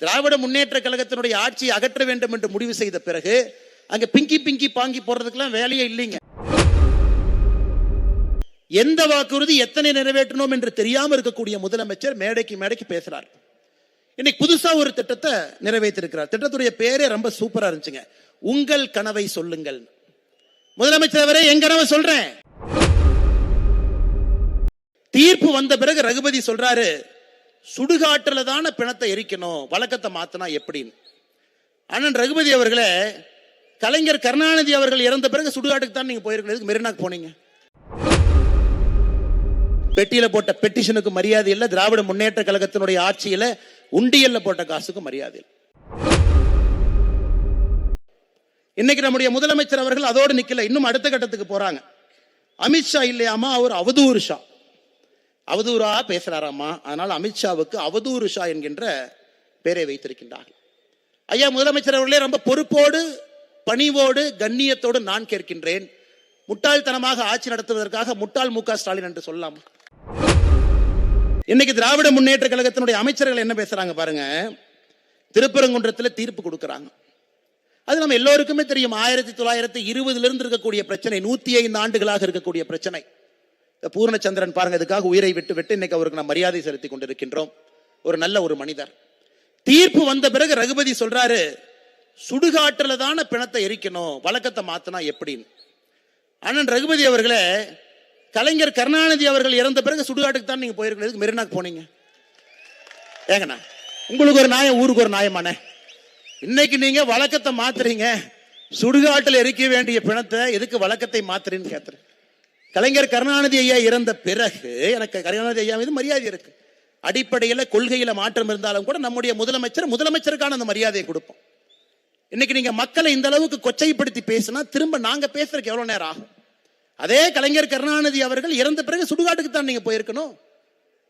திராவிட முன்னேற்ற கழகத்தினுடைய ஆட்சியை அகற்ற வேண்டும் என்று முடிவு செய்த பிறகு அங்க பிங்கி பிங்கி பாங்கி போடுறதுக்கெல்லாம் வேலையே இல்லைங்க. எந்த வாக்குறுதி எத்தனை நிறைவேற்றணும் என்று தெரியாம இருக்கக்கூடிய முதலமைச்சர் மேடைக்கு மேடைக்கு பேசுறார். இன்னைக்கு புதுசா ஒரு திட்டத்தை நிறைவேற்றிருக்கிறார். திட்டத்துடைய பேரே ரொம்ப சூப்பரா இருந்துச்சுங்க. உங்கள் கனவை சொல்லுங்கள். முதலமைச்சர் அவரே என் கனவை சொல்றேன். தீர்ப்பு வந்த பிறகு ரகுபதி சொல்றாரு சுடுகாட்டுல தானே பிணத்தை எரிக்கணும் வழக்கத்தை மாத்தினா எப்படின்னு? அண்ணன் ரகுபதி அவர்களே கலைஞர் கருணாநிதி அவர்கள் இறந்த பிறகு சுடுகாட்டுக்கு தான் நீங்க போயிருக்கீங்க? மெரினாக்கு போனீங்க? பெட்டியில போட்ட பெட்டிஷனுக்கு மரியாதை இல்லை திராவிட முன்னேற்ற கழகத்தினுடைய ஆட்சியில உண்டியல்ல போட்ட காசுக்கு மரியாதை இல்லை. இன்னைக்கு நம்முடைய முதலமைச்சர் அவர்கள் அதோடு நிக்கல இன்னும் அடுத்த கட்டத்துக்கு போறாங்க. அமித்ஷா இல்லையாமா? அவர் அவதூறு ஷா. அவதூறா பேசுறாராமா? அதனால் அமித்ஷாவுக்கு அவதூறு ஷா என்கின்ற பெயரை வைத்திருக்கின்றார்கள். ஐயா முதலமைச்சர் அவர்களே ரொம்ப பொறுப்போடு பணிவோடு கண்ணியத்தோடு நான் கேட்கின்றேன். முட்டாள்தனமாக ஆட்சி நடத்துவதற்காக முட்டாள் மு ஸ்டாலின் என்று சொல்லலாம்? இன்னைக்கு திராவிட முன்னேற்ற கழகத்தினுடைய அமைச்சர்கள் என்ன பேசுறாங்க பாருங்க? திருப்பரங்குன்றத்தில் தீர்ப்பு கொடுக்குறாங்க. அது நம்ம எல்லோருக்குமே தெரியும். ஆயிரத்தி தொள்ளாயிரத்தி இருபதுல இருந்து இருக்கக்கூடிய பிரச்சனை நூத்தி ஐந்து ஆண்டுகளாக இருக்கக்கூடிய பிரச்சனை. பூர்ணச்சந்திரன் பாருங்க இதுக்காக உயிரை விட்டு விட்டு இன்னைக்கு அவருக்கு நாம் மரியாதை செலுத்தி கொண்டிருக்கின்றோம். ஒரு நல்ல ஒரு மனிதர். தீர்ப்பு வந்த பிறகு ரகுபதி சொல்றாரு சுடுகாட்டுல தானே பிணத்தை எரிக்கணும் வழக்கத்தை மாத்தினா எப்படின்னு. அண்ணன் ரகுபதி அவர்களே கலைஞர் கருணாநிதி அவர்கள் இறந்த பிறகு சுடுகாட்டுக்கு தான் நீங்க போயிருக்கிறதுக்கு மெரினாக்கு போனீங்க? ஏங்கண்ணா உங்களுக்கு ஒரு நியாயம் ஊருக்கு ஒரு நியாயமாண்ணே. இன்னைக்கு நீங்க வழக்கத்தை மாத்துறீங்க சுடுகாட்டில் எரிக்க வேண்டிய பிணத்தை எதுக்கு வழக்கத்தை மாத்துறீன்னு கேத்துறேன் கலைஞர் கருணாநிதி ஐயா இறந்த பிறகு எனக்கு கருணாநிதி ஐயா மீது மரியாதை இருக்கு. அடிப்படையில் கொள்கையில மாற்றம் இருந்தாலும் கூட நம்முடைய முதலமைச்சர் முதலமைச்சருக்கான அந்த மரியாதையை கொடுப்போம். இன்னைக்கு நீங்க மக்களை இந்த அளவுக்கு கொச்சைப்படுத்தி பேசினா திரும்ப நாங்க பேசுறதுக்கு எவ்வளவு நேரம் ஆகும்? அதே கலைஞர் கருணாநிதி அவர்கள் இறந்த பிறகு சுடுகாட்டுக்கு தான் நீங்க போயிருக்கணும்.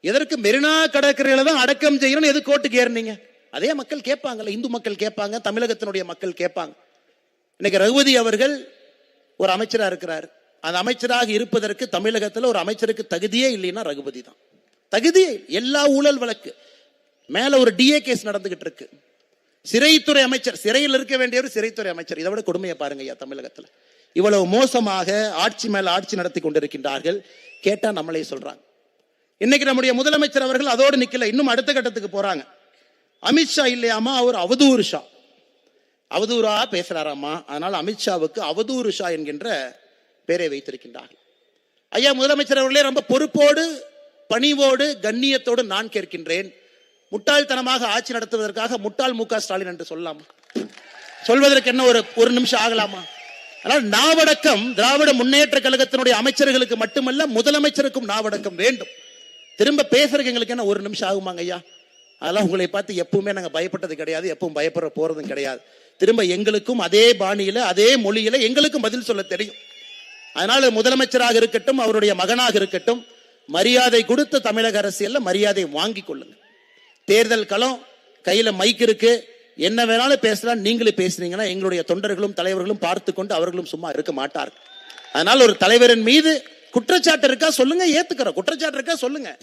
எதற்கு மெரினா கடற்கரையில தான் அடக்கம் செய்யணும்னு எது கோர்ட்டுக்கு ஏறினீங்க? அதே மக்கள் கேட்பாங்கல்ல இந்து மக்கள் கேட்பாங்க தமிழகத்தினுடைய மக்கள் கேட்பாங்க. இன்னைக்கு ரகுபதி அவர்கள் ஒரு அமைச்சராக இருக்கிறார். அந்த அமைச்சராக இருப்பதற்கு தமிழகத்தில் ஒரு அமைச்சருக்கு தகுதியே இல்லைன்னா ரகுபதி தான். தகுதியே எல்லா ஊழல் வழக்கு. மேலே ஒரு டிஏ கேஸ் நடந்துகிட்டு இருக்கு. சிறைத்துறை அமைச்சர் சிறையில் இருக்க வேண்டியவர் சிறைத்துறை அமைச்சர். இதை விட கொடுமையை பாருங்க ஐயா தமிழகத்தில். இவ்வளவு மோசமாக ஆட்சி மேல ஆட்சி நடத்தி கொண்டிருக்கின்றார்கள். கேட்டா நம்மளே சொல்றாங்க. இன்னைக்கு நம்முடைய முதலமைச்சர் அவர்கள் அதோடு நிக்கல. இன்னும் அடுத்த கட்டத்துக்கு போறாங்க. அமித்ஷா இல்லையாமா? அவர் அவதூறு ஷா. அவதூறா பேசுறாராமா? அதனால அமித்ஷாவுக்கு அவதூறு ஷா என்கின்ற பெயரை வைத்திருக்கின்றார்கள். ஐயா முதலமைச்சர் அவர்களே ரொம்ப பொறுப்போடு பணிவோடு கண்ணியத்தோடு நான் கேட்கின்றேன். முட்டாள்தனமாக ஆட்சி நடத்துவதற்காக முட்டாள் மு ஸ்டாலின் என்று சொல்லலாமா? சொல்வதற்கு என்ன ஒரு ஒரு நிமிஷம் ஆகலாமா? ஆனால் நாவடக்கம் திராவிட முன்னேற்ற கழகத்தினுடைய அமைச்சர்களுக்கு மட்டுமல்ல முதலமைச்சருக்கும் நாவடக்கம் வேண்டும். திரும்ப பேசுறதுக்கு எங்களுக்கு என்ன ஒரு நிமிஷம் ஆகுமாங்க ஐயா? அதெல்லாம் உங்களை பார்த்து எப்பவுமே நாங்க பயப்பட்டது கிடையாது எப்பவும் பயப்பட போறதும் கிடையாது. திரும்ப எங்களுக்கும் அதே பாணியில அதே மொழியில எங்களுக்கும் பதில் சொல்ல தெரியும். அதனால முதலமைச்சராக இருக்கட்டும் அவருடைய மகனாக இருக்கட்டும் மரியாதை கொடுத்த தமிழக அரசியல்ல மரியாதை வாங்கி கொள்ளுங்க. தேர்தல் களம் கையில மைக் இருக்கு. என்ன வேணாலும் பேசலாம். நீங்களும் பேசுனீங்கன்னா எங்களுடைய தொண்டர்களும் தலைவர்களும் பார்த்து கொண்டு அவர்களும் சும்மா இருக்க மாட்டார்கள். அதனால ஒரு தலைவரின் மீது குற்றச்சாட்டு இருக்கா சொல்லுங்க ஏத்துக்கிறோம். குற்றச்சாட்டு இருக்கா சொல்லுங்க.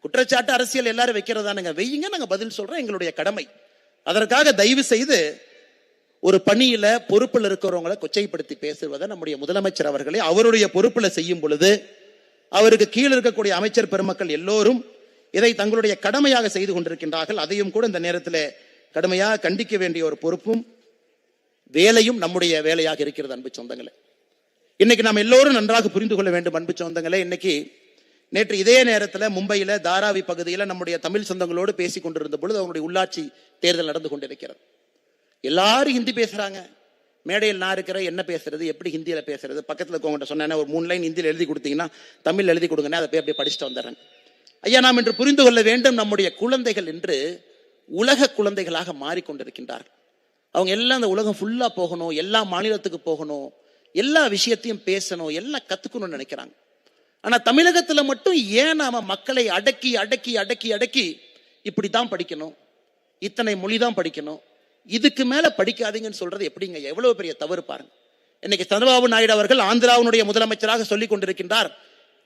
குற்றச்சாட்டு அரசியல் எல்லாரும் வைக்கிறதானுங்க. வெய்யுங்க நாங்க பதில் சொல்றோம். எங்களுடைய கடமை. அதற்காக தயவு செய்து ஒரு பணியில பொறுப்பில் இருக்கிறவங்களை கொச்சைப்படுத்தி பேசுவதை நம்முடைய முதலமைச்சர் அவர்களை அவருடைய பொறுப்பில் செய்யும் பொழுது அவருக்கு கீழே இருக்கக்கூடிய அமைச்சர் பெருமக்கள் எல்லோரும் இதை தங்களுடைய கடமையாக செய்து கொண்டிருக்கின்றார்கள். அதையும் கூட இந்த நேரத்தில் கடுமையாக கண்டிக்க வேண்டிய ஒரு பொறுப்பும் வேலையும் நம்முடைய வேலையாக இருக்கிறது அன்பு சொந்தங்களே. இன்னைக்கு நாம் எல்லோரும் நன்றாக புரிந்து கொள்ள வேண்டும் அன்பு சொந்தங்களே. இன்னைக்கு நேற்று இதே நேரத்தில் மும்பையில தாராவி பகுதியில் நம்முடைய தமிழ் சொந்தங்களோடு பேசிக் கொண்டிருந்த பொழுது அவங்களுடைய உள்ளாட்சி தேர்தல் நடந்து கொண்டிருக்கிறது. எல்லாரும் ஹிந்தி பேசுகிறாங்க மேடையில் நான் இருக்கிற என்ன பேசுறது எப்படி ஹிந்தியில் பேசுறது? பக்கத்தில் இருக்கவங்கள்ட்ட சொன்னேன் ஒரு மூணு லைன் ஹிந்தியில் எழுதி கொடுத்தீங்கன்னா தமிழ் எழுதி கொடுங்கன்னு அதை போய் அப்படியே படிச்சுட்டு வந்துடுறேன். ஐயா நாம் இன்று புரிந்து கொள்ள வேண்டும் நம்முடைய குழந்தைகள் என்று உலக குழந்தைகளாக மாறிக்கொண்டிருக்கின்றார்கள். அவங்க எல்லாம் அந்த உலகம் ஃபுல்லாக போகணும் எல்லா மாநிலத்துக்கு போகணும் எல்லா விஷயத்தையும் பேசணும் எல்லாம் கற்றுக்கணும்னு நினைக்கிறாங்க. ஆனால் தமிழகத்தில் மட்டும் ஏன் நாம் மக்களை அடக்கி அடக்கி அடக்கி அடக்கி இப்படி தான் படிக்கணும்? இத்தனை மொழி தான் படிக்கணும்? இதுக்கு மேல படிக்காதீங்கன்னு சொல்றது எப்படிங்க? எவ்வளவு பெரிய தவறு பாருங்க. இன்னைக்கு சந்திரபாபு நாயுடு அவர்கள் ஆந்திராவினுடைய முதலமைச்சராக சொல்லிக் கொண்டிருக்கின்றார்.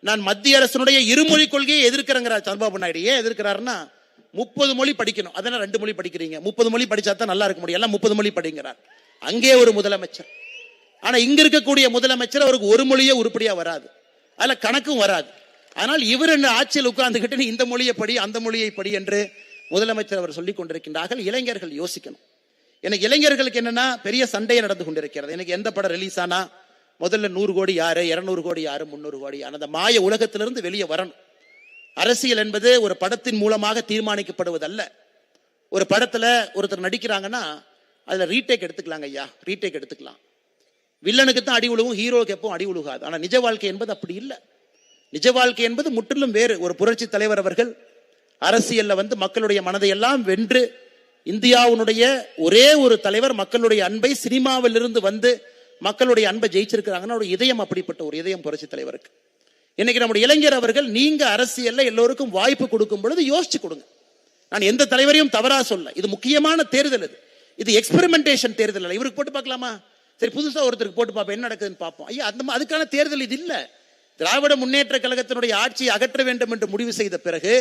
நான் மத்திய அரசினுடைய இருமொழி கொள்கையை எதிர்க்கிறேங்கிறார் சந்திரபாபு நாயுடு. ஏன் எதிர்க்கிறாருன்னா முப்பது மொழி படிக்கணும். அதெல்லாம் ரெண்டு மொழி படிக்கிறீங்க. முப்பது மொழி படிச்சா தான் நல்லா இருக்க முடியும். எல்லாம் முப்பது மொழி படிங்கிறார். அங்கே ஒரு முதலமைச்சர். ஆனா இங்க இருக்கக்கூடிய முதலமைச்சர் அவருக்கு ஒரு மொழியே உருப்படியா வராது. அதுல கணக்கும் வராது. ஆனால் இவர் என்ன ஆட்சியில் உட்கார்ந்துகிட்டு இந்த மொழியை படி அந்த மொழியை படி என்று முதலமைச்சர் அவர் சொல்லிக் கொண்டிருக்கின்றார்கள். இளைஞர்கள் யோசிக்கணும். எனக்கு இளைஞர்களுக்கு என்னன்னா பெரிய சண்டையை நடந்து கொண்டிருக்கிறது. எனக்கு எந்த படம் ரிலீஸ் ஆனா முதல்ல நூறு கோடி யாரு இருநூறு கோடி யாரு முந்நூறு கோடி யாரு? அந்த மாய உலகத்திலிருந்து வெளியே வரணும். அரசியல் என்பது ஒரு படத்தின் மூலமாக தீர்மானிக்கப்படுவதல்ல. ஒரு படத்துல ஒருத்தர் நடிக்கிறாங்கன்னா அதுல ரீடேக் எடுத்துக்கலாங்க ஐயா. ரீடேக் எடுத்துக்கலாம். வில்லனுக்கு தான் அடி உழுவும் ஹீரோவுக்கு எப்பவும் அடி உழுகாது. ஆனா நிஜ வாழ்க்கை என்பது அப்படி இல்லை. நிஜ வாழ்க்கை என்பது முற்றிலும் வேறு. ஒரு புரட்சி தலைவர் அவர்கள் அரசியல்ல வந்து மக்களுடைய மனதையெல்லாம் வென்று இந்தியாவுடைய ஒரே ஒரு தலைவர் மக்களுடைய அன்பை சினிமாவிலிருந்து வந்து மக்களுடைய அன்பை ஜெயிச்சிருக்கிறாங்கன்னா அவருடைய இதயம் அப்படிப்பட்ட ஒரு இதயம் புரட்சி தலைவருக்கு. இன்னைக்கு நம்முடைய இளைஞர் அவர்கள் நீங்க அரசியல்ல எல்லோருக்கும் வாய்ப்பு கொடுக்கும் பொழுது யோசிச்சு கொடுங்க. நான் எந்த தலைவரையும் தவறா சொல்ல. இது முக்கியமான தேர்தல் இது இது எக்ஸ்பெரிமெண்டேஷன் தேர்தல் இல்லை இவருக்கு போட்டு பார்க்கலாமா? சரி புதுசா ஒருத்தருக்கு போட்டு பார்ப்போம். என்ன நடக்குதுன்னு பார்ப்போம். ஐயா அந்த அதுக்கான தேர்தல் இது இல்லை. திராவிட முன்னேற்ற கழகத்தினுடைய ஆட்சியை அகற்ற வேண்டும் என்று முடிவு செய்த பிறகு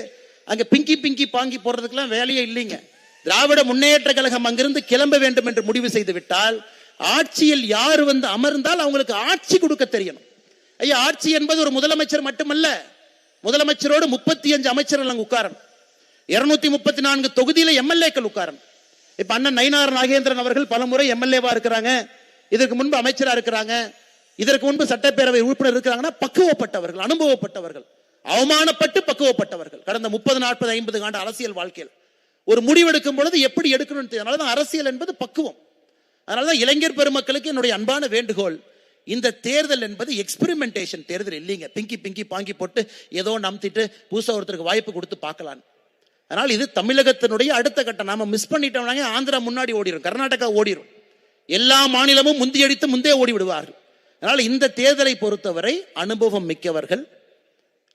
அங்க பிங்கி பிங்கி பாங்கி போடுறதுக்கெல்லாம் வேலையே இல்லைங்க. திராவிட முன்னேற்ற கழகம் அங்கிருந்து கிளம்ப வேண்டும் என்று முடிவு செய்து விட்டால் ஆட்சியில் யார் வந்து அமர்ந்தால் அவங்களுக்கு ஆட்சி கொடுக்க தெரியணும். ஐயா ஆட்சி என்பது ஒரு முதலமைச்சர் மட்டுமல்ல முதலமைச்சரோடு முப்பத்தி அஞ்சு அமைச்சர்கள் அங்க உட்காரணும். இருநூத்தி முப்பத்தி நான்கு தொகுதியில எம்எல்ஏக்கள் உட்காரணும். இப்ப அண்ணன் நயினார் நாகேந்திரன் அவர்கள் பலமுறை எம்எல்ஏவா இருக்கிறாங்க இதற்கு முன்பு அமைச்சரா இருக்கிறாங்க இதற்கு முன்பு சட்டப்பேரவை உறுப்பினர் இருக்கிறாங்கன்னா பக்குவப்பட்டவர்கள் அனுபவப்பட்டவர்கள் அவமானப்பட்டு பக்குவப்பட்டவர்கள். கடந்த முப்பது நாற்பது ஐம்பது ஆண்டு அரசியல் வாழ்க்கையில் ஒரு முடிவெடுக்கும் பொழுது எப்படி எடுக்கணும்னு தெரியும் அதனாலதான் அரசியல் என்பது பக்குவம். அதனாலதான் இளைஞர் பெருமக்களுக்கு என்னுடைய அன்பான வேண்டுகோள். இந்த தேர்தல் என்பது எக்ஸ்பெரிமெண்டேஷன் தேர்தல் இல்லைங்க. பிங்கி பிங்கி பாங்கி போட்டு ஏதோ நம்திட்டு புதுசா ஒருத்தருக்கு வாய்ப்பு கொடுத்து பார்க்கலாம். அதனால் இது தமிழகத்தினுடைய அடுத்த கட்டம். நாம மிஸ் பண்ணிட்டோம்னாங்க ஆந்திரா முன்னாடி ஓடிடும் கர்நாடகா ஓடிரும். எல்லா மாநிலமும் முந்தியடித்து முந்தே ஓடி விடுவார்கள். அதனால் இந்த தேர்தலை பொறுத்தவரை அனுபவம் மிக்கவர்கள்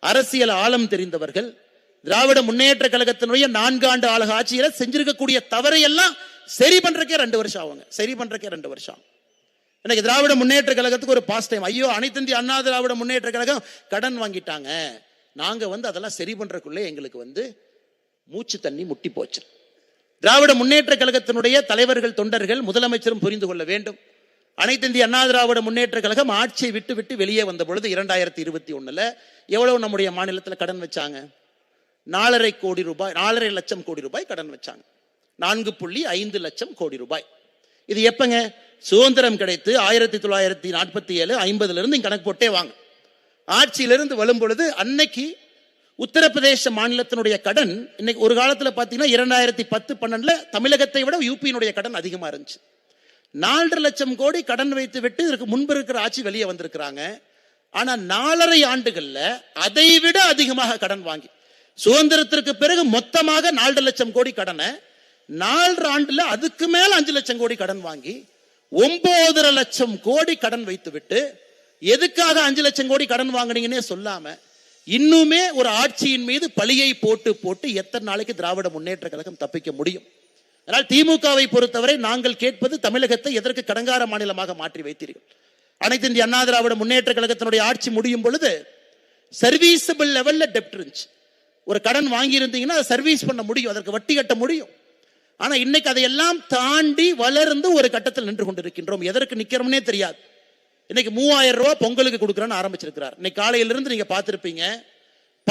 அரசியல் ஆழம் தெரிந்தவர்கள் திராவிட முன்னேற்ற கழகத்தினுடைய நான்கு ஆண்டு ஆளுக ஆட்சியில செஞ்சிருக்கக்கூடிய தவறையெல்லாம் சரி பண்றக்கே ரெண்டு வருஷம் ஆகுங்க. சரி பண்றக்கே ரெண்டு வருஷம். எனக்கு திராவிட முன்னேற்ற கழகத்துக்கு ஒரு பாஸ் டைம் ஐயோ அனைத்திந்திய அண்ணா திராவிட முன்னேற்ற கழகம் கடன் வாங்கிட்டாங்க. நாங்க வந்து அதெல்லாம் சரி பண்றதுக்குள்ளே எங்களுக்கு வந்து மூச்சு தண்ணி முட்டி போச்சு. திராவிட முன்னேற்ற கழகத்தினுடைய தலைவர்கள் தொண்டர்கள் முதலமைச்சரும் புரிந்து கொள்ள வேண்டும். அனைத்து இந்திய அண்ணா திராவிட முன்னேற்ற கழகம் ஆட்சியை விட்டு விட்டு வெளியே வந்த பொழுது இரண்டாயிரத்தி இருபத்தி ஒண்ணுல எவ்வளவு நம்முடைய மாநிலத்தில் கடன் வச்சாங்க? நாலரை கோடி ரூபாய் நாலரை லட்சம் கோடி ரூபாய் கடன் வச்சாங்க. நான்கு புள்ளி ஐந்து லட்சம் கோடி ரூபாய். இது எப்பங்க? சுதந்திரம் கிடைத்து ஆயிரத்தி தொள்ளாயிரத்தி நாற்பத்தி ஏழு ஐம்பதுல இருந்து கணக்கு போட்டே வாங்க. ஆட்சியிலிருந்து வரும் பொழுது அன்னைக்கு உத்தரப்பிரதேச மாநிலத்தினுடைய கடன் இன்னைக்கு ஒரு காலத்தில் பார்த்தீங்கன்னா இரண்டாயிரத்தி பத்து பன்னெண்டுல தமிழகத்தை விட யூபியினுடைய கடன் அதிகமா இருந்துச்சு. நாலரை லட்சம் கோடி கடன் வைத்து விட்டு இதற்கு முன்பு இருக்கிற ஆட்சி வெளியே வந்திருக்கிறாங்க. ஆனா நாலரை ஆண்டுகள்ல அதை விட அதிகமாக கடன் வாங்கி சுதந்திரத்திற்கு பிறகு மொத்தமாக நாலு லட்சம் கோடி கடனை நாலரை ஆண்டுல அதுக்கு மேல அஞ்சு லட்சம் கோடி கடன் வாங்கி ஒன்பதரை லட்சம் கோடி கடன் வைத்து விட்டு எதுக்காக அஞ்சு லட்சம் கோடி கடன் வாங்குனீங்கன்னே சொல்லாம இன்னுமே ஒரு ஆட்சியின் மீது பழியை போட்டு போட்டு எத்தனை நாளைக்கு திராவிட முன்னேற்ற கழகம் தப்பிக்க முடியும்? அதனால் திமுகவை பொறுத்தவரை நாங்கள் கேட்பது தமிழகத்தை எதற்கு கடங்கார மாநிலமாக மாற்றி வைத்தீர்கள்? அனைத்து இந்திய அண்ணா திராவிட முன்னேற்ற கழகத்தினுடைய ஆட்சி முடியும் பொழுது சர்வீசபிள் லெவல்ல டெப்ட் இருந்துச்சு. ஒரு கடன் வாங்கியிருந்தீங்கன்னா அதை சர்வீஸ் பண்ண முடியும். அதற்கு வட்டி கட்ட முடியும். ஆனால் இன்னைக்கு அதையெல்லாம் தாண்டி வளர்ந்து ஒரு கட்டத்தில் நின்று கொண்டிருக்கின்றோம். எதற்கு நிற்கிறோம்னே தெரியாது. இன்னைக்கு மூவாயிரம் ரூபா பொங்கலுக்கு கொடுக்குறேன்னு ஆரம்பிச்சிருக்கிறார். இன்னைக்கு காலையிலிருந்து நீங்கள் பார்த்துருப்பீங்க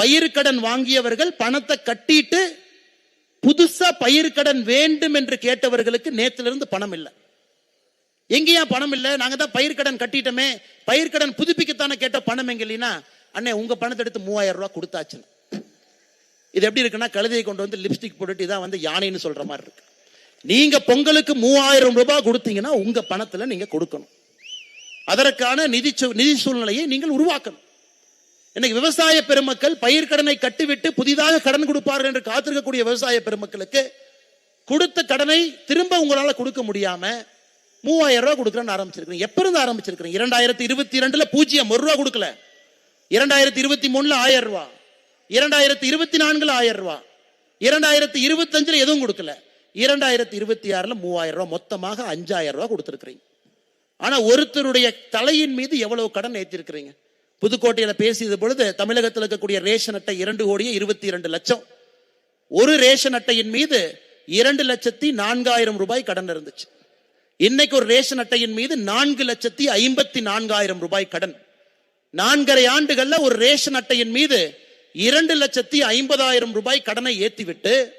பயிர்க்கடன் வாங்கியவர்கள் பணத்தை கட்டிட்டு புதுசா பயிர்க்கடன் வேண்டும் என்று கேட்டவர்களுக்கு நேத்துல பணம் இல்லை. எங்கேயா பணம் இல்லை? நாங்க தான் பயிர்க்கடன் கட்டிட்டோமே. பயிர்க்கடன் புதுப்பிக்கத்தானே கேட்ட பணம் எங்க இல்லைன்னா அண்ணே உங்க பணத்தை எடுத்து மூவாயிரம் ரூபா கொடுத்தாச்சுன்னு. இது எப்படி இருக்குன்னா கழுதையை கொண்டு வந்து லிப்ஸ்டிக் போட்டுட்டு இதான் வந்து யானைன்னு சொல்ற மாதிரி இருக்கு. நீங்க பொங்கலுக்கு மூவாயிரம் ரூபாய் கொடுத்தீங்கன்னா உங்க பணத்துல நீங்க கொடுக்கணும். அதற்கான நிதி நிதி சூழ்நிலையை நீங்கள் உருவாக்கணும். இன்னைக்கு விவசாய பெருமக்கள் பயிர்க்கடனை கட்டிவிட்டு புதிதாக கடன் கொடுப்பார்கள் என்று காத்திருக்கக்கூடிய விவசாய பெருமக்களுக்கு கொடுத்த கடனை திரும்ப உங்களால கொடுக்க முடியாம மூவாயிரம் ரூபாய் கொடுக்குறேன்னு ஆரம்பிச்சிருக்கிறேன் எப்ப இருந்து ஆரம்பிச்சிருக்கிறேன் இரண்டாயிரத்தி இருபத்தி ரெண்டுல பூஜ்ஜியம் ஒரு ரூபா கொடுக்கல. இரண்டாயிரத்தி இருபத்தி மூணுல ஆயிரம் ரூபாய் இரண்டாயிரத்தி இருபத்தி நான்குல ஆயிரம் ரூபா. இரண்டாயிரத்தி இருபத்தஞ்சுல எதுவும் கொடுக்கல. இரண்டாயிரத்தி இருபத்தி ஆறுல மூவாயிரம் ரூபா. மொத்தமாக அஞ்சாயிரம் ரூபா கொடுத்துருக்கிறீங்க. ஆனா ஒருத்தருடைய தலையின் மீது எவ்வளவு கடன் ஏற்றிருக்கிறீங்க புதுக்கோட்டையில பேசியது பொழுது தமிழகத்தில் இருக்கக்கூடிய ரேஷன் அட்டை இரண்டு கோடியே இருபத்தி இரண்டு லட்சம். ஒரு ரேஷன் அட்டையின் மீது இரண்டு லட்சத்தி நான்காயிரம் ரூபாய் கடன் இருந்துச்சு. இன்னைக்கு ஒரு ரேஷன் அட்டையின் மீது நான்கு லட்சத்தி ஐம்பத்தி நான்காயிரம் ரூபாய் கடன். நான்கரை ஆண்டுகள்ல ஒரு ரேஷன் அட்டையின் மீது இரண்டு லட்சத்தி ஐம்பதாயிரம் ரூபாய் கடனை ஏத்திவிட்டு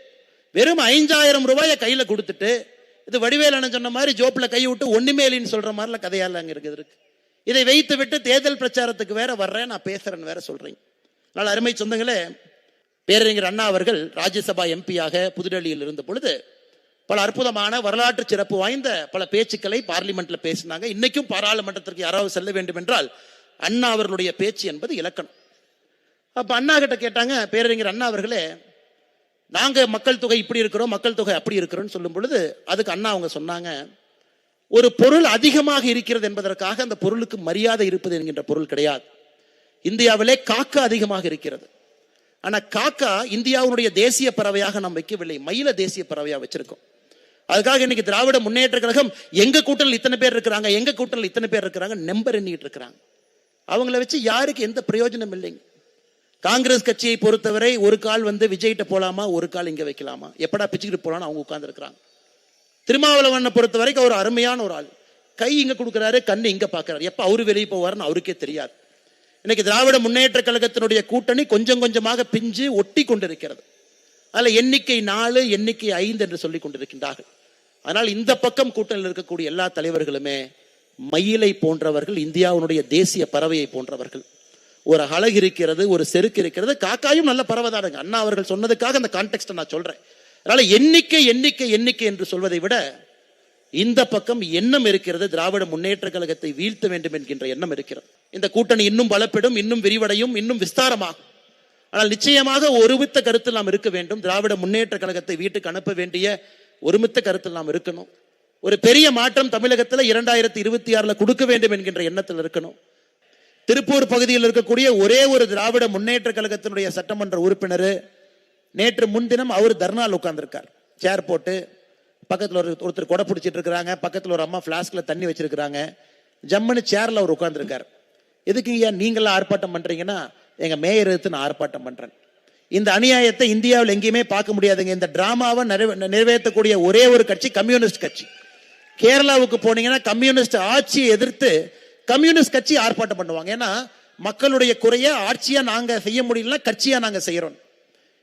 வெறும் ஐந்தாயிரம் ரூபாயை கையில கொடுத்துட்டு இது வடிவேலன்னு சொன்ன மாதிரி ஜோப்ல கை விட்டு ஒண்ணுமே இல்லைன்னு சொல்ற மாதிரில கதையால அங்க இருக்குது இருக்கு. இதை வைத்து விட்டு தேர்தல் பிரச்சாரத்துக்கு வேற வர்றேன் நான் பேசுகிறேன்னு வேற சொல்கிறேன் அதனால அருமை சொந்தங்களே பேரறிஞர் அண்ணா அவர்கள் ராஜ்யசபா எம்பியாக புதுடெல்லியில் இருந்த பொழுது பல அற்புதமான வரலாற்று சிறப்பு வாய்ந்த பல பேச்சுக்களை பார்லிமெண்ட்ல பேசினாங்க. இன்னைக்கும் பாராளுமன்றத்திற்கு யாராவது செல்ல வேண்டும் என்றால் அண்ணா அவர்களுடைய பேச்சு என்பது இலக்கணம். அப்போ அண்ணா கிட்ட கேட்டாங்க பேரறிஞர் அண்ணா அவர்களே நாங்கள் மக்கள் தொகை இப்படி இருக்கிறோம் மக்கள் தொகை அப்படி இருக்கிறோம்னு சொல்லும் பொழுது அதுக்கு அண்ணா அவங்க சொன்னாங்க ஒரு பொருள் அதிகமாக இருக்கிறது என்பதற்காக அந்த பொருளுக்கு மரியாதை இருப்பது என்கின்ற பொருள் கிடையாது. இந்தியாவிலே காக்கா அதிகமாக இருக்கிறது. ஆனால் காக்கா இந்தியாவுடைய தேசிய பறவையாக நாம் வைக்கவில்லை மயில தேசிய பறவையாக வச்சிருக்கோம். அதுக்காக இன்னைக்கு திராவிட முன்னேற்ற கழகம் எங்க கூட்டணியில் இத்தனை பேர் இருக்கிறாங்க எங்க கூட்டணியில் இத்தனை பேர் இருக்கிறாங்க நம்பர் எண்ணிட்டு இருக்கிறாங்க. அவங்கள வச்சு யாருக்கு எந்த பிரயோஜனம் இல்லைங்க. காங்கிரஸ் கட்சியை பொறுத்தவரை ஒரு கால் வந்து விஜய்கிட்ட போலாமா? ஒரு கால் இங்க வைக்கலாமா? எப்படா பிச்சுக்கிட்டு போகலான்னு அவங்க உட்காந்துருக்குறாங்க திருமாவளவனை பொறுத்த வரைக்கும் அவர் அருமையான ஒரு ஆள். கை இங்க கொடுக்குறாரு கண்ணு இங்க பாக்குறாரு எப்ப அவரு வெளியே போவாருன்னு அவருக்கே தெரியாது. இன்னைக்கு திராவிட முன்னேற்ற கழகத்தினுடைய கூட்டணி கொஞ்சம் கொஞ்சமாக பிஞ்சு ஒட்டி கொண்டிருக்கிறது. அதுல எண்ணிக்கை நாலு எண்ணிக்கை ஐந்து என்று சொல்லிக் கொண்டிருக்கின்றார்கள். அதனால் இந்த பக்கம் கூட்டணியில் இருக்கக்கூடிய எல்லா தலைவர்களுமே மயிலை போன்றவர்கள் இந்தியாவுடைய தேசிய பறவையை போன்றவர்கள். ஒரு அழகு இருக்கிறது ஒரு செருக்கு இருக்கிறது காக்காயும் நல்ல பறவைதானுங்க அண்ணா அவர்கள் சொன்னதுக்காக அந்த கான்டெக்ட் நான் சொல்றேன். அதனால எண்ணிக்கை எண்ணிக்கை எண்ணிக்கை என்று சொல்வதை விட இந்த பக்கம் எண்ணம் இருக்கிறது திராவிட முன்னேற்ற கழகத்தை வீழ்த்த வேண்டும் என்கின்ற எண்ணம் இருக்கிறது. இந்த கூட்டணி இன்னும் பலப்படும் இன்னும் விரிவடையும் இன்னும் விஸ்தாரமாகும். ஆனால் நிச்சயமாக ஒருமித்த கருத்தில் நாம் இருக்க வேண்டும். திராவிட முன்னேற்ற கழகத்தை வீட்டுக்கு அனுப்ப வேண்டிய ஒருமித்த கருத்தில் நாம் இருக்கணும். ஒரு பெரிய மாற்றம் தமிழகத்தில் இரண்டாயிரத்தி இருபத்தி ஆறில் கொடுக்க வேண்டும் என்கின்ற எண்ணத்தில் இருக்கணும். திருப்பூர் பகுதியில் இருக்கக்கூடிய ஒரே ஒரு திராவிட முன்னேற்ற கழகத்தினுடைய சட்டமன்ற உறுப்பினர். நேற்று முன்தினம் அவர் தர்ணால் உட்கார்ந்துருக்கார். சேர் போட்டு பக்கத்தில் ஒரு ஒருத்தர் கொடை பிடிச்சிட்டு இருக்கிறாங்க. பக்கத்தில் ஒரு அம்மா ஃப்ளாஸ்கில் தண்ணி வச்சிருக்கிறாங்க. ஜம்முன்னு சேரில் அவர் உட்காந்துருக்கார் எதுக்கு ஏன் நீங்களாம் ஆர்ப்பாட்டம் பண்ணுறீங்கன்னா எங்கள் மேயர் எடுத்து நான் ஆர்ப்பாட்டம் பண்ணுறேன் இந்த அநியாயத்தை இந்தியாவில் எங்கேயுமே பார்க்க முடியாதுங்க. இந்த டிராமாவை நிறைவே நிறைவேற்றக்கூடிய ஒரே ஒரு கட்சி கம்யூனிஸ்ட் கட்சி. கேரளாவுக்கு போனீங்கன்னா கம்யூனிஸ்ட் ஆட்சியை எதிர்த்து கம்யூனிஸ்ட் கட்சி ஆர்ப்பாட்டம் பண்ணுவாங்க. ஏன்னா மக்களுடைய குறைய ஆட்சியா நாங்க செய்ய முடியலன்னா கட்சியா நாங்க செய்யறோம்.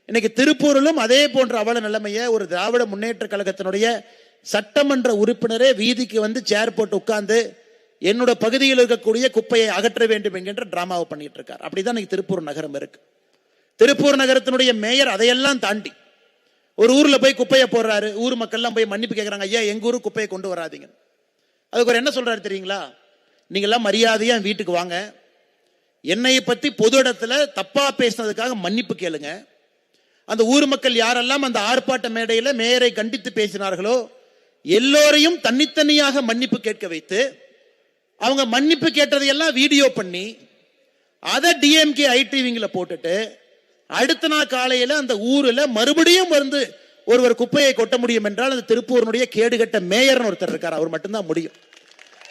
இன்னைக்கு திருப்பூரிலும் அதே போன்ற அவல நிலைமையை ஒரு திராவிட முன்னேற்ற கழகத்தினுடைய சட்டமன்ற உறுப்பினரே வீதிக்கு வந்து சேர் போட்டு உட்கார்ந்து என்னோட பகுதியில் இருக்கக்கூடிய குப்பையை அகற்ற வேண்டும் என்கின்ற டிராமாவை பண்ணிட்டு இருக்கார். அப்படிதான் இன்னைக்கு திருப்பூர் நகரம் இருக்கு. திருப்பூர் நகரத்தினுடைய மேயர் அதையெல்லாம் தாண்டி ஒரு ஊர்ல போய் குப்பையை போடுறாரு ஊர் மக்கள்லாம் போய் மன்னிப்பு கேட்கறாங்க ஐயா எங்க ஊர் குப்பையை கொண்டு வராதீங்க அதுக்கு ஒரு என்ன சொல்றாரு தெரியுங்களா? நீங்க எல்லாம் மரியாதையா என் வீட்டுக்கு வாங்க. என்னை பத்தி பொது இடத்துல தப்பா பேசினதுக்காக மன்னிப்பு கேளுங்க. அந்த ஊர் மக்கள் யாரெல்லாம் அந்த ஆர்ப்பாட்ட மேடையில மேயரை கண்டித்து பேசினார்களோ எல்லோரையும் தனித்தனியாக மன்னிப்பு கேட்க வைத்து அவங்க மன்னிப்பு கேட்டதையெல்லாம் வீடியோ பண்ணி அதை டிஎம்கே ஐடிவிங்கில் போட்டுட்டு அடுத்த நாள் காலையில் அந்த ஊரில் மறுபடியும் வந்து ஒருவர் குப்பையை கொட்ட முடியும் என்றால் அந்த திருப்பூரனுடைய கேடுகட்ட மேயர்னு ஒருத்தர் இருக்கார் அவர் மட்டும்தான் முடியும்.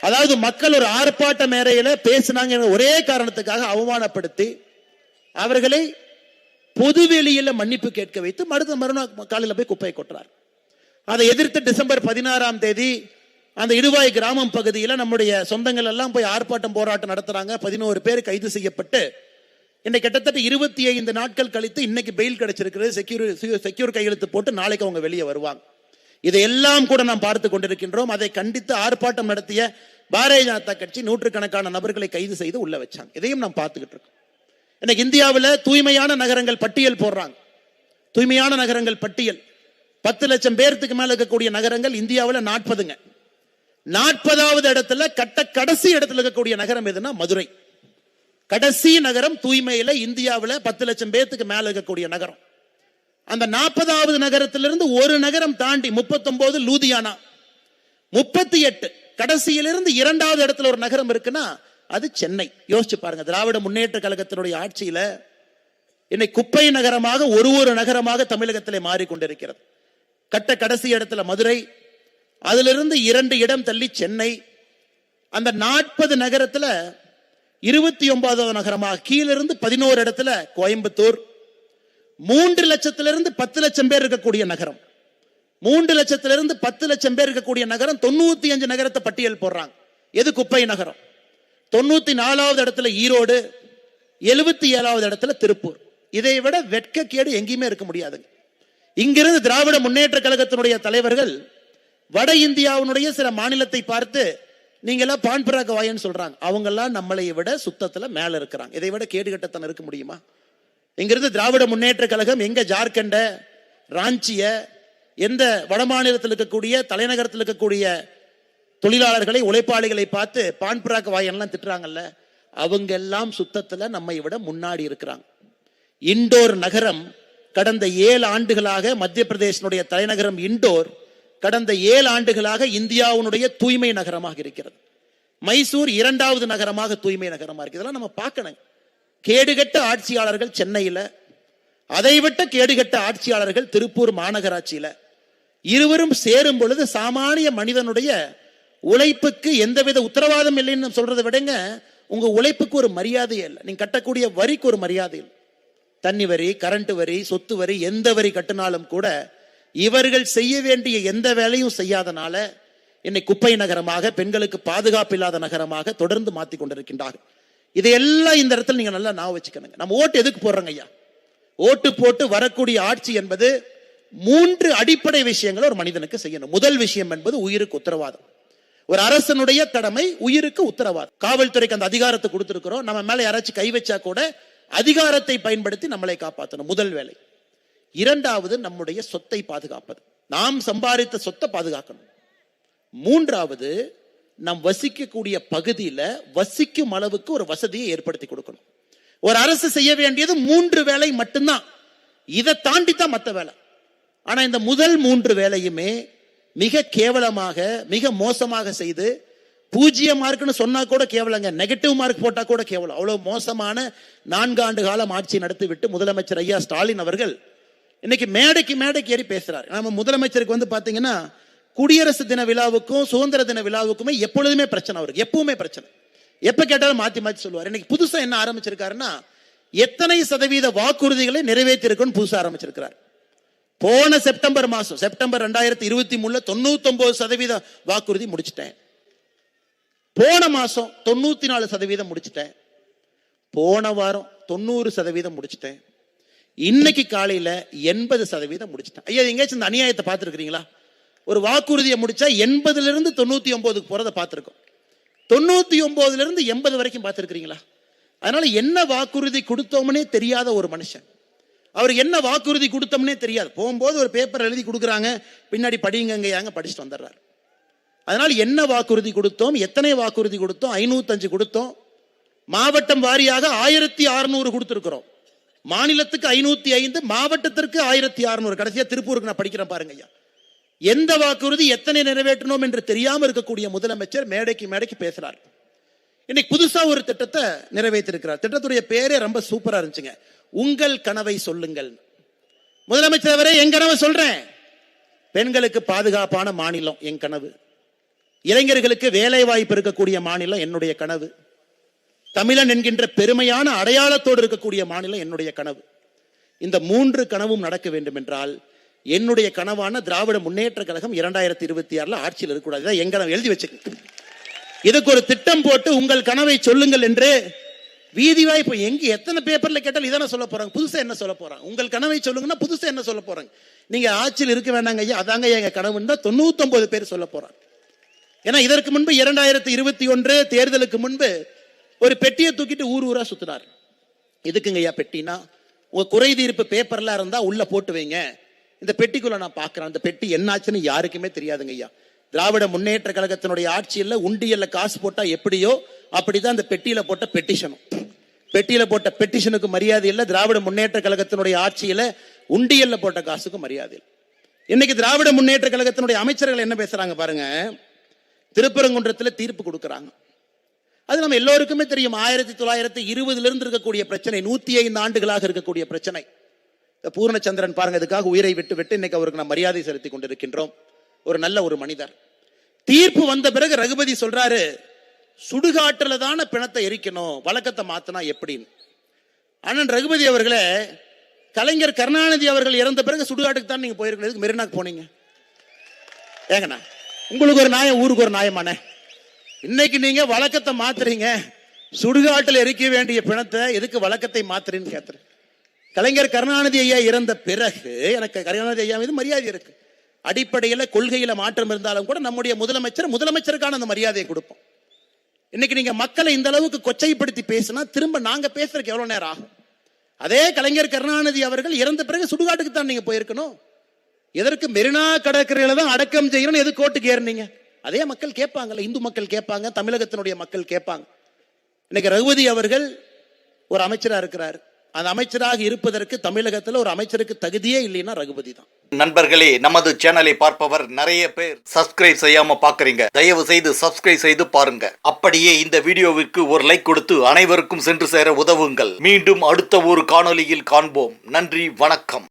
அதாவது மக்கள் ஒரு ஆர்ப்பாட்ட மேடையில பேசினாங்க ஒரே காரணத்துக்காக அவமானப்படுத்தி அவர்களை பொதுவெளியில் மன்னிப்பு கேட்க வைத்து மருத மறுநாள் காலையில் போய் குப்பையை கொட்டுறார். அதை எதிர்த்து டிசம்பர் பதினாறாம் தேதி அந்த இடுவாய் கிராமம் பகுதியில் நம்முடைய சொந்தங்கள் எல்லாம் போய் ஆர்ப்பாட்டம் போராட்டம் நடத்துறாங்க. பதினோரு பேர் கைது செய்யப்பட்டு இன்னைக்கு கிட்டத்தட்ட இருபத்தி ஐந்து நாட்கள் கழித்து இன்னைக்கு பெயில் கிடைச்சிருக்கிறது. செக்யூர் செக்யூர் கையெழுத்து போட்டு நாளைக்கு அவங்க வெளியே வருவாங்க. இதையெல்லாம் கூட நாம் பார்த்து கொண்டிருக்கின்றோம். அதை கண்டித்து ஆர்ப்பாட்டம் நடத்திய பாரதிய ஜனதா கட்சி நூற்றுக்கணக்கான நபர்களை கைது செய்து உள்ள வச்சாங்க. இதையும் நாம் பார்த்துக்கிட்டு இருக்கோம். இன்னைக்கு இந்தியாவில் தூய்மையான நகரங்கள் பட்டியல் போடுறாங்க. தூய்மையான நகரங்கள் பட்டியல். பத்து லட்சம் பேர்த்துக்கு மேல இருக்கக்கூடிய நகரங்கள் இந்தியாவில் நாற்பதுங்க. நாற்பதாவது இடத்துல கட்ட கடைசி இடத்துல இருக்கக்கூடிய நகரம் எதுனா மதுரை. கடைசி நகரம் தூய்மையில இந்தியாவில் பத்து லட்சம் பேர்த்துக்கு மேல இருக்கக்கூடிய நகரம். அந்த நாற்பதாவது நகரத்திலிருந்து ஒரு நகரம் தாண்டி முப்பத்தொன்பது லூதியானா. முப்பத்தி எட்டு கடைசியிலிருந்து இரண்டாவது இடத்துல ஒரு நகரம் இருக்குன்னா அது சென்னை. யோசிச்சு பாருங்க திராவிட முன்னேற்ற கழகத்தினுடைய ஆட்சியில என்னை குப்பை நகரமாக ஒரு ஒரு நகரமாக தமிழகத்திலே மாறிக்கொண்டிருக்கிறது. கட்ட கடைசி இடத்துல மதுரை அதிலிருந்து இரண்டு இடம் தள்ளி சென்னை. அந்த நாற்பது நகரத்துல இருபத்தி ஒன்பதாவது நகரமாக கீழிருந்து பதினோரு இடத்துல கோயம்புத்தூர். மூன்று லட்சத்திலிருந்து பத்து லட்சம் பேர் இருக்கக்கூடிய நகரம். மூன்று லட்சத்திலிருந்து பத்து லட்சம் பேர் இருக்கக்கூடிய நகரம் தொண்ணூத்தி அஞ்சு நகரத்தை பட்டியல் போடுறாங்க. எது குப்பை நகரம்? தொண்ணூத்தி நாலாவது இடத்துல ஈரோடு எழுபத்தி ஏழாவது இடத்துல திருப்பூர். இதை விட வெட்கக்கேடு எங்கேயுமே இருக்க முடியாதுங்க. இங்கிருந்து திராவிட முன்னேற்ற கழகத்தினுடைய தலைவர்கள் வட இந்தியாவினுடைய சில மாநிலத்தை பார்த்து நீங்க எல்லாம் பான் வாயன்னு சொல்றாங்க. அவங்க எல்லாம் நம்மளை விட சுத்தத்துல மேல இருக்கிறாங்க. இதை விட கேடு கட்டத்தனம் இருக்க முடியுமா? இங்கிருந்து திராவிட முன்னேற்ற கழகம் எங்க ஜார்க்கண்ட ராஞ்சிய எந்த வடமாநிலத்தில் இருக்கக்கூடிய தலைநகரத்தில் இருக்கக்கூடிய தொழிலாளர்களை உழைப்பாளிகளை பார்த்து பான் பிராக்க வாயன்லாம் திட்டுறாங்கல்ல அவங்க எல்லாம் சுத்தத்துல நம்மை விட முன்னாடி இருக்கிறாங்க. இண்டோர் நகரம் கடந்த ஏழு ஆண்டுகளாக மத்திய பிரதேசனுடைய தலைநகரம் இண்டோர் கடந்த ஏழு ஆண்டுகளாக இந்தியாவுடைய தூய்மை நகரமாக இருக்கிறது. மைசூர் இரண்டாவது நகரமாக தூய்மை நகரமாக இருக்கு. இதெல்லாம் நம்ம பார்க்கணும். கேடுகட்ட ஆட்சியாளர்கள் சென்னையில அதை விட்ட கேடுகட்ட ஆட்சியாளர்கள் திருப்பூர் மாநகராட்சியில. இருவரும் சேரும் பொழுது சாமானிய மனிதனுடைய உழைப்புக்கு எந்தவித உத்தரவாதம் இல்லைன்னு சொல்றதை விடங்க உங்க உழைப்புக்கு ஒரு மரியாதையே இல்லை. நீங்க கட்டக்கூடிய வரிக்கு ஒரு மரியாதை இல்லை. தண்ணி வரி கரண்ட் வரி சொத்து வரி எந்த வரி கட்டினாலும் கூட இவர்கள் செய்ய வேண்டிய எந்த வேலையும் செய்யாதனால என்னை குப்பை நகரமாக பெண்களுக்கு பாதுகாப்பு இல்லாத நகரமாக தொடர்ந்து மாத்தி கொண்டிருக்கின்றார்கள். இதையெல்லாம் இந்த இடத்துல நீங்க நல்லா நான் வச்சுக்கணுங்க. நம்ம ஓட்டு எதுக்கு போடுறோங்க ஐயா? ஓட்டு போட்டு வரக்கூடிய ஆட்சி என்பது மூன்று அடிப்படை விஷயங்களை ஒரு மனிதனுக்கு செய்யணும். முதல் விஷயம் என்பது உயிருக்கு உத்தரவாதம். ஒரு அரசனுடைய கடமை உயிருக்கு உத்தரவாதம். காவல்துறைக்கு அந்த அதிகாரத்தை கொடுத்துருக்கிறோம். நம்ம மேலே யாராச்சும் கை வச்சா கூட அதிகாரத்தை பயன்படுத்தி நம்மளை காப்பாற்றணும் முதல் வேலை. இரண்டாவது நம்முடைய சொத்தை பாதுகாப்பது. நாம் சம்பாதித்த சொத்தை பாதுகாக்கணும். மூன்றாவது நாம் வசிக்கக்கூடிய பகுதியில் வசிக்கும் அளவுக்கு ஒரு வசதியை ஏற்படுத்தி கொடுக்கணும். ஒரு அரசு செய்ய வேண்டியது மூன்று வேலை மட்டும்தான். இதை தாண்டி தான் மற்ற வேலை. ஆனால் இந்த முதல் மூன்று வேலையுமே மிக கேவலமாக மிக மோசமாக செய்து பூஜ்ஜியம் மார்க்னு சொன்னா கூட கேவலங்க. நெகட்டிவ் மார்க் போட்டா கூட கேவலம். அவ்வளவு மோசமான நான்கு ஆண்டு காலம் ஆட்சி நடத்தி விட்டு முதலமைச்சர் ஐயா ஸ்டாலின் அவர்கள் இன்னைக்கு மேடைக்கு மேடைக்கு ஏறி பேசுறாரு. நம்ம முதலமைச்சருக்கு வந்து பாத்தீங்கன்னா குடியரசு தின விழாவுக்கும் சுதந்திர தின விழாவுக்குமே எப்பொழுதுமே பிரச்சனை அவருக்கு. எப்பவுமே பிரச்சனை. எப்ப கேட்டாலும் மாத்தி மாத்தி சொல்லுவார். இன்னைக்கு புதுசா என்ன ஆரம்பிச்சிருக்காருன்னா எத்தனை சதவீத வாக்குறுதிகளை நிறைவேற்றிருக்குன்னு புதுசாக புதுசா ஆரம்பிச்சிருக்கிறார். போன செப்டம்பர் மாசம் செப்டம்பர் ரெண்டாயிரத்தி இருபத்தி மூணுல தொண்ணூத்தி ஒன்பது சதவீத வாக்குறுதி முடிச்சிட்டேன். போன மாசம் தொண்ணூத்தி நாலு சதவீதம் முடிச்சிட்டேன். போன வாரம் தொண்ணூறு சதவீதம் முடிச்சிட்டேன். இன்னைக்கு காலையில எண்பது சதவீதம் முடிச்சிட்டேன். ஐயா எங்கேயாச்சும் இந்த அநியாயத்தை பார்த்துருக்கிறீங்களா? ஒரு வாக்குறுதியை முடிச்சா எண்பதுல இருந்து தொண்ணூத்தி ஒன்பதுக்கு பார்த்துருக்கோம். தொண்ணூத்தி ஒன்பதுல இருந்து எண்பது வரைக்கும் பார்த்துருக்குறீங்களா? அதனால என்ன வாக்குறுதி கொடுத்தோம்னே தெரியாத ஒரு மனுஷன். அவர் என்ன வாக்குறுதி கொடுத்தோம்னே தெரியாது. போகும்போது ஒரு பேப்பர் எழுதி கொடுக்குறாங்க பின்னாடி படிங்கங்கயாங்க படிச்சுட்டு வந்துடுறாரு. அதனால் என்ன வாக்குறுதி கொடுத்தோம் எத்தனை வாக்குறுதி கொடுத்தோம் ஐநூத்தஞ்சு கொடுத்தோம். மாவட்டம் வாரியாக ஆயிரத்தி அறுநூறு கொடுத்துருக்குறோம். மாநிலத்துக்கு ஐநூத்தி ஐந்து மாவட்டத்திற்கு ஆயிரத்தி அறுநூறு. கடைசியா திருப்பூருக்கு நான் படிக்கிறேன் பாருங்க ஐயா. எந்த வாக்குறுதி எத்தனை நிறைவேற்றணும் என்று தெரியாமல் இருக்கக்கூடிய முதலமைச்சர் மேடைக்கு மேடைக்கு பேசுறார். இன்னைக்கு புதுசா ஒரு திட்டத்தை நிறைவேற்றிருக்கிறார். திட்டத்துடைய பேரே ரொம்ப சூப்பரா இருந்துச்சுங்க. உங்கள் கனவை சொல்லுங்கள். முதலமைச்சர் அவரே என் கனவை சொல்றேன். பெண்களுக்கு பாதுகாப்பான மாநிலம் என் கனவு. இளைஞர்களுக்கு வேலை வாய்ப்பு இருக்கக்கூடிய மாநிலம் என்னுடைய கனவு. தமிழன் என்கின்ற பெருமையான அடையாளத்தோடு இருக்கக்கூடிய மாநிலம் என்னுடைய கனவு. இந்த மூன்று கனவும் நடக்க வேண்டும் என்றால் என்னுடைய கனவான திராவிட முன்னேற்ற கழகம் இரண்டாயிரத்தி இருபத்தி ஆறுல ஆட்சியில் இருக்கக்கூடாது. எங்க எழுதி வச்சுக்க இதுக்கு ஒரு திட்டம் போட்டு உங்கள் கனவை சொல்லுங்கள் என்று வீதி வாய்ப்பு எங்க எத்தனை பேப்பர்ல கேட்டாலும் இதான சொல்ல போறாங்க. புதுசா என்ன சொல்ல போறாங்க? உங்கள் கனவை சொல்லுங்கன்னா புதுசா என்ன சொல்ல போறாங்க? நீங்க ஆட்சியில் இருக்க வேண்டாங்க ஐயா அதாங்க எங்க கனவுன்னு தான் தொண்ணூத்தொன்பது பேர் சொல்ல போறாங்க. ஏன்னா இதற்கு முன்பு இரண்டாயிரத்தி இருபத்தி ஒன்று தேர்தலுக்கு முன்பு ஒரு பெட்டியை தூக்கிட்டு ஊர் ஊரா சுத்தினார். எதுக்குங்க ஐயா பெட்டினா? உங்க குறை தீர்ப்பு பேப்பர்லாம் இருந்தா உள்ள போட்டு வைங்க. இந்த பெட்டிக்குள்ள நான் பார்க்கிறேன். அந்த பெட்டி என்னாச்சுன்னு யாருக்குமே தெரியாதுங்க ஐயா. திராவிட முன்னேற்ற கழகத்தினுடைய ஆட்சியில் உண்டியல்ல காசு போட்டா எப்படியோ அப்படிதான் அந்த பெட்டியில போட்ட பெட்டிஷனும் பெட்டியில போட்ட பெட்டிஷனுக்கு மரியாதை இல்லை. திராவிட முன்னேற்ற கழகத்தினுடைய ஆட்சியில உண்டியல்ல போட்ட காசுக்கு மரியாதை இல்லை. இன்னைக்கு திராவிட முன்னேற்ற கழகத்தினுடைய அமைச்சர்கள் என்ன பேசுறாங்க பாருங்க? திருப்பரங்குன்றத்தில் தீர்ப்பு கொடுக்கறாங்க. அது நம்ம எல்லோருக்குமே தெரியும். ஆயிரத்தி தொள்ளாயிரத்தி இருபதுல இருந்து இருக்கக்கூடிய பிரச்சனை நூத்தி ஐந்து ஆண்டுகளாக இருக்கக்கூடிய பிரச்சனை. இந்த பூர்ணச்சந்திரன் பாருங்க இதுக்காக உயிரை விட்டு விட்டு இன்னைக்கு அவருக்கு நான் மரியாதை செலுத்தி கொண்டிருக்கின்றோம். ஒரு நல்ல ஒரு மனிதர். தீர்ப்பு வந்த பிறகு ரகுபதி சொல்றாரு சுடுகாட்டுல தானே பிணத்தை எரிக்கணும் வழக்கத்தை மாத்தினா எப்படின்னு. அண்ணன் ரகுபதி அவர்களே கலைஞர் கருணாநிதி அவர்கள் இறந்த பிறகு சுடுகாட்டுக்கு தான் நீங்க போயிருக்கணும் எதுக்கு மெரினாக்கு போனீங்க? ஏங்கண்ணா உங்களுக்கு ஒரு நியாயம் ஊருக்கு ஒரு நியாயமாண்ணே. இன்னைக்கு நீங்க வழக்கத்தை மாத்துறீங்க சுடுகாட்டில் எரிக்க வேண்டிய பிணத்தை எதுக்கு வழக்கத்தை மாத்துறீன்னு கேட்கிறேன். கலைஞர் கருணாநிதி ஐயா இறந்த பிறகு எனக்கு கருணாநிதி ஐயா மீது மரியாதை இருக்கு. அடிப்படையில் கொள்கையில மாற்றம் இருந்தாலும் கூட நம்முடைய முதலமைச்சர் முதலமைச்சருக்கான அந்த மரியாதையை கொடுப்போம். இன்னைக்கு நீங்க மக்களை இந்த அளவுக்கு கொச்சைப்படுத்தி பேசினா திரும்ப நாங்க பேசுறதுக்கு எவ்வளவு நேரம் ஆகும்? அதே கலைஞர் கருணாநிதி அவர்கள் இறந்த பிறகு சுடுகாட்டுக்கு தான் நீங்க போயிருக்கணும். எதற்கு மெரினா கடற்கரையில தான் அடக்கம் செய்யணும் எது கோட்டுக்கு ஏறினீங்க? அதே மக்கள் கேட்பாங்கல்ல இந்து மக்கள் கேட்பாங்க தமிழகத்தினுடைய மக்கள் கேட்பாங்க. இன்னைக்கு ரகுபதி அவர்கள் ஒரு அமைச்சராக இருக்கிறார். அந்த அமைச்சராக இருப்பதற்கு தமிழகத்தில் ஒரு அமைச்சருக்கு தகுதியே இல்லைன்னா ரகுபதி தான். நண்பர்களே நமது சேனலை பார்ப்பவர் நிறைய பேர். சப்ஸ்கிரைப் செய்யாம பாக்குறீங்க. தயவு செய்து சப்ஸ்கிரைப் செய்து பாருங்க. அப்படியே இந்த வீடியோவிற்கு ஒரு லைக் கொடுத்து அனைவருக்கும் சென்று சேர உதவுங்கள். மீண்டும் அடுத்த ஒரு காணொளியில் காண்போம். நன்றி வணக்கம்.